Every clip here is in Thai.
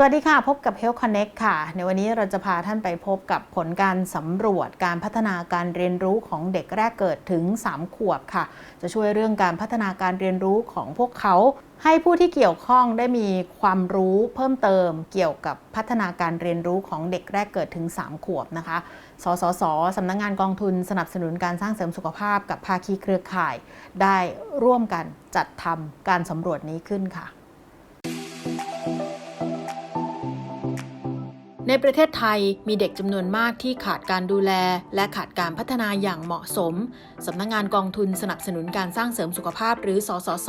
สวัสดีค่ะ พบกับ Health Connect ค่ะ ในวันนี้เราจะพาท่านไปพบกับผลการสำรวจการพัฒนาการเรียนรู้ของเด็กแรกเกิดถึง 3 ขวบค่ะ จะช่วยเรื่องการพัฒนาการเรียนรู้ของพวกเขา ให้ผู้ที่เกี่ยวข้องได้มีความรู้เพิ่มเติมเกี่ยวกับพัฒนาการเรียนรู้ของเด็กแรกเกิดถึง 3 ขวบนะคะ สสสสำนักงงานกองทุนสนับสนุนการสร้างเสริมสุขภาพกับภาคีเครือข่าย ได้ร่วมกันจัดทำการสำรวจนี้ขึ้นค่ะ ในประเทศไทยมีเด็กจำนวนมากที่ขาดการดูแล และขาดการพัฒนาอย่างเหมาะสม สำนักงงานกองทุนสนับสนุนการสร้างเสริมสุขภาพหรือสสส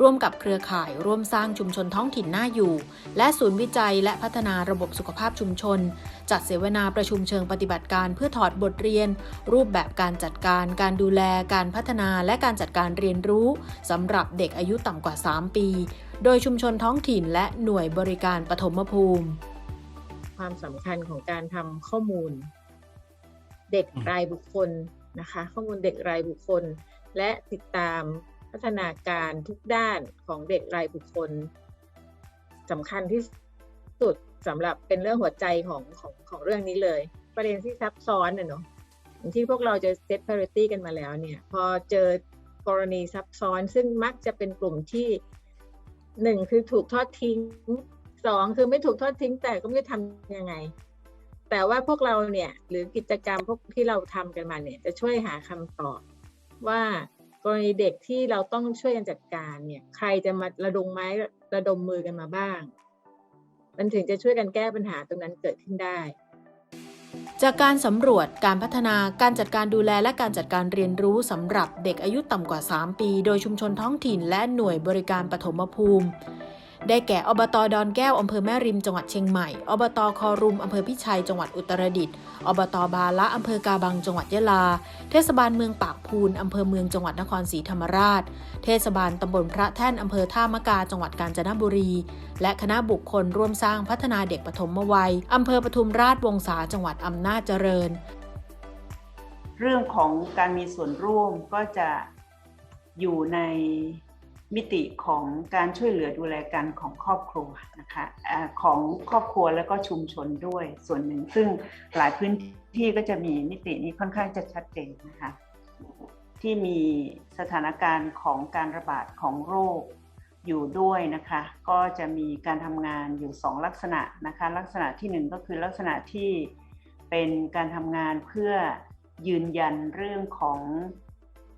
ร่วมกับเครือข่ายร่วมสร้างชุมชนท้องถิ่นน่าอยู่ และศูนย์วิจัยและพัฒนาระบบสุขภาพชุมชน จัดเสวนาประชุมเชิงปฏิบัติการเพื่อถอดบทเรียน รูปแบบการจัดการการดูแล การพัฒนาและการจัดการเรียนรู้สำหรับเด็กอายุต่ำกว่า 3 ปี โดยชุมชนท้องถิ่นและหน่วยบริการปฐมภูมิ ความสำคัญของการทำข้อมูล เด็กรายบุคคลนะคะ ข้อมูลเด็กรายบุคคล และติดตามพัฒนาการทุกด้านของเด็กรายบุคคลสำคัญที่สุดสำหรับเป็นเรื่องหัวใจของของของเรื่องนี้เลย ประเด็นที่ซับซ้อนน่ะเนาะอย่างที่พวกเราจะเซต parity กันมาแล้วเนี่ย พอเจอกรณีซับซ้อนซึ่งมักจะเป็นกลุ่มที่หนึ่งคือถูกทอดทิ้ง สองคือไม่ถูกทอดทิ้งแต่ก็ไม่ทำยังไง แต่ว่าพวกเราเนี่ยหรือกิจกรรมพวกที่เราทำกันมาเนี่ย จะช่วยหาคำตอบว่ากรณีเด็กที่เราต้องช่วยกันจัดการเนี่ย ใครจะมาระดมไม้ระดมมือกันมาบ้าง มันถึงจะช่วยกันแก้ปัญหาตรงนั้นเกิดขึ้นได้จากการสำรวจการพัฒนาการจัดการดูแลและการจัดการเรียนรู้สำหรับเด็กอายุต่ำกว่า 3 ปี โดยชุมชนท้องถิ่นและหน่วยบริการปฐมภูมิ ได้แก่อบตอดอนแก้วอำเภอแม่ริมจังหวัดเชียงใหม่ อบตคอรุมอำเภอพิชัยจังหวัดอุตรดิตถ์ อบตบาละอำเภอกาบังจังหวัดยะลา เทศบาลเมืองปากพูนอำเภอเมืองจังหวัดนครศรีธรรมราช เทศบาลตำบลพระแท่นอำเภอท่ามะกาจังหวัดกาญจนบุรี และคณะบุคคลร่วมสร้างพัฒนาเด็กปฐมวัยอำเภอปทุมราชวงศาจังหวัดอำนาจเจริญ เรื่องของการมีส่วนร่วมก็จะอยู่ใน มิติของการช่วยเหลือดูแลกันของครอบครัวนะคะของครอบครัวแล้วก็ชุมชนด้วยส่วนหนึ่ง ซึ่งหลายพื้นที่ก็จะมีมิตินี้ค่อนข้างจะชัดเจนนะคะที่มีสถานการณ์ของการระบาดของโรคอยู่ด้วยนะคะ ก็จะมีการทำงานอยู่สองลักษณะนะคะ ลักษณะที่หนึ่งก็คือลักษณะที่เป็นการทำงานเพื่อยืนยันเรื่องของ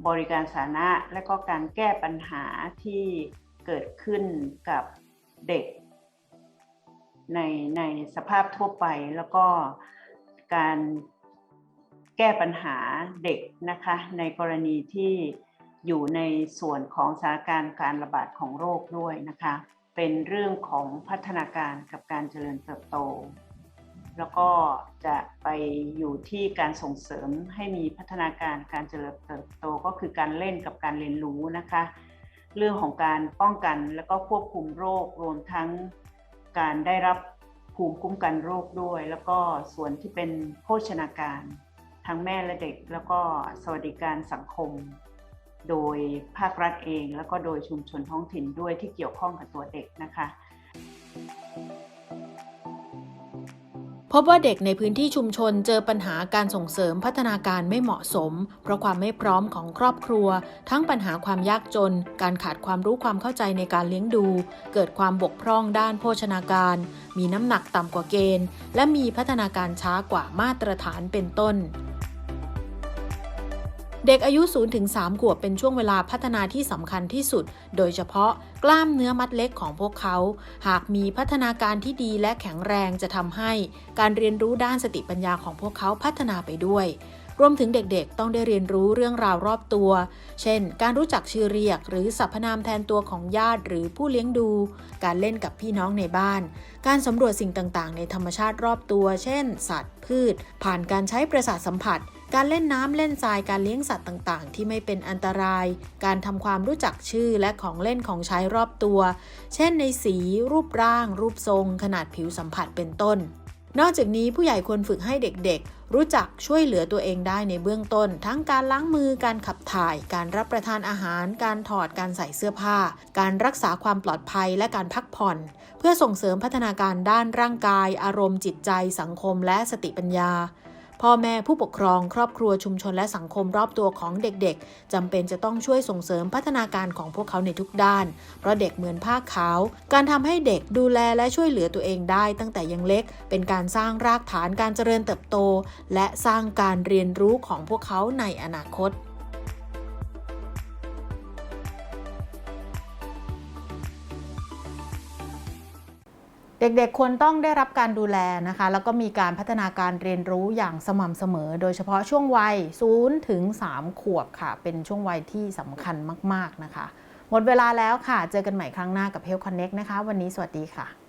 บริการสาธารณะ และก็การแก้ปัญหาที่เกิดขึ้นกับเด็ก ในในสภาพทั่วไปแล้วก็การแก้ปัญหาเด็กนะคะในกรณีที่อยู่ในส่วนของสถานการณ์การระบาดของโรคด้วยนะคะ เป็นเรื่องของพัฒนาการกับการเจริญเติบโต แล้วก็จะไปอยู่ที่การส่งเสริมให้มีพัฒนาการการเจริญเติบโตก็คือการเล่นกับการเรียนรู้นะคะ เรื่องของการป้องกันแล้วก็ควบคุมโรครวมทั้งการได้รับภูมิคุ้มกันโรคด้วย แล้วก็ส่วนที่เป็นโภชนาการ ทั้งแม่และเด็ก แล้วก็สวัสดิการสังคม โดยภาครัฐเอง แล้วก็โดยชุมชนท้องถิ่นด้วยที่เกี่ยวข้องกับตัวเด็กนะคะ พบว่าเด็กในพื้นที่ชุมชนเจอปัญหาการส่งเสริมพัฒนาการไม่เหมาะสม เพราะความไม่พร้อมของครอบครัว ทั้งปัญหาความยากจน การขาดความรู้ความเข้าใจในการเลี้ยงดู เกิดความบกพร่องด้านโภชนาการ มีน้ำหนักต่ำกว่าเกณฑ์ และมีพัฒนาการช้ากว่ามาตรฐานเป็นต้น เด็กอายุ 0-3 ขวบเป็นช่วงเวลาพัฒนาที่สำคัญที่สุด โดยเฉพาะกล้ามเนื้อมัดเล็กของพวกเขา หากมีพัฒนาการที่ดีและแข็งแรงจะทำให้การเรียนรู้ด้านสติปัญญาของพวกเขาพัฒนาไปด้วยรวมถึงเด็กๆ ต้องได้เรียนรู้เรื่องราวรอบตัว เช่น การรู้จักชื่อเรียก หรือสรรพนามแทนตัวของญาติหรือผู้เลี้ยงดู การเล่นกับพี่น้องในบ้าน การสำรวจสิ่งต่างๆ ในธรรมชาติรอบตัว เช่น สัตว์ พืช ผ่านการใช้ประสาทสัมผัส การเล่นน้ำเล่นทรายการเลี้ยงสัตว์ต่างๆ ที่ไม่เป็นอันตราย การทำความรู้จักชื่อและของเล่นของใช้รอบตัว เช่นในสี รูปร่าง รูปทรง ขนาดผิวสัมผัสเป็นต้น นอกจากนี้ผู้ใหญ่ควรฝึกให้เด็กๆ รู้จักช่วยเหลือตัวเองได้ในเบื้องต้น ทั้งการล้างมือการขับถ่าย การรับประทานอาหาร การถอดการใส่เสื้อผ้า การรักษาความปลอดภัยและการพักผ่อน เพื่อส่งเสริมพัฒนาการด้านร่างกาย อารมณ์จิตใจ สังคม และสติปัญญา พ่อแม่ผู้ปกครอง ครอบครัวชุมชนและสังคมรอบตัวของเด็กๆจำเป็นจะต้องช่วยส่งเสริมพัฒนาการของพวกเขาในทุกด้าน เพราะเด็กเหมือนผ้าขาว การทำให้เด็กดูแลและช่วยเหลือตัวเองได้ ตั้งแต่ยังเล็ก เป็นการสร้างรากฐานการเจริญเติบโต และสร้างการเรียนรู้ของพวกเขาในอนาคต เด็กๆควรต้องได้รับการดูแลนะคะ แล้วก็มีการพัฒนาการเรียนรู้อย่างสม่ำเสมอ โดยเฉพาะช่วงวัย0ถึง3ขวบค่ะ เป็นช่วงวัยที่สำคัญมาก ๆ นะคะ หมดเวลาแล้วค่ะ เจอกันใหม่ครั้งหน้ากับ Health Connect นะคะ วันนี้สวัสดีค่ะ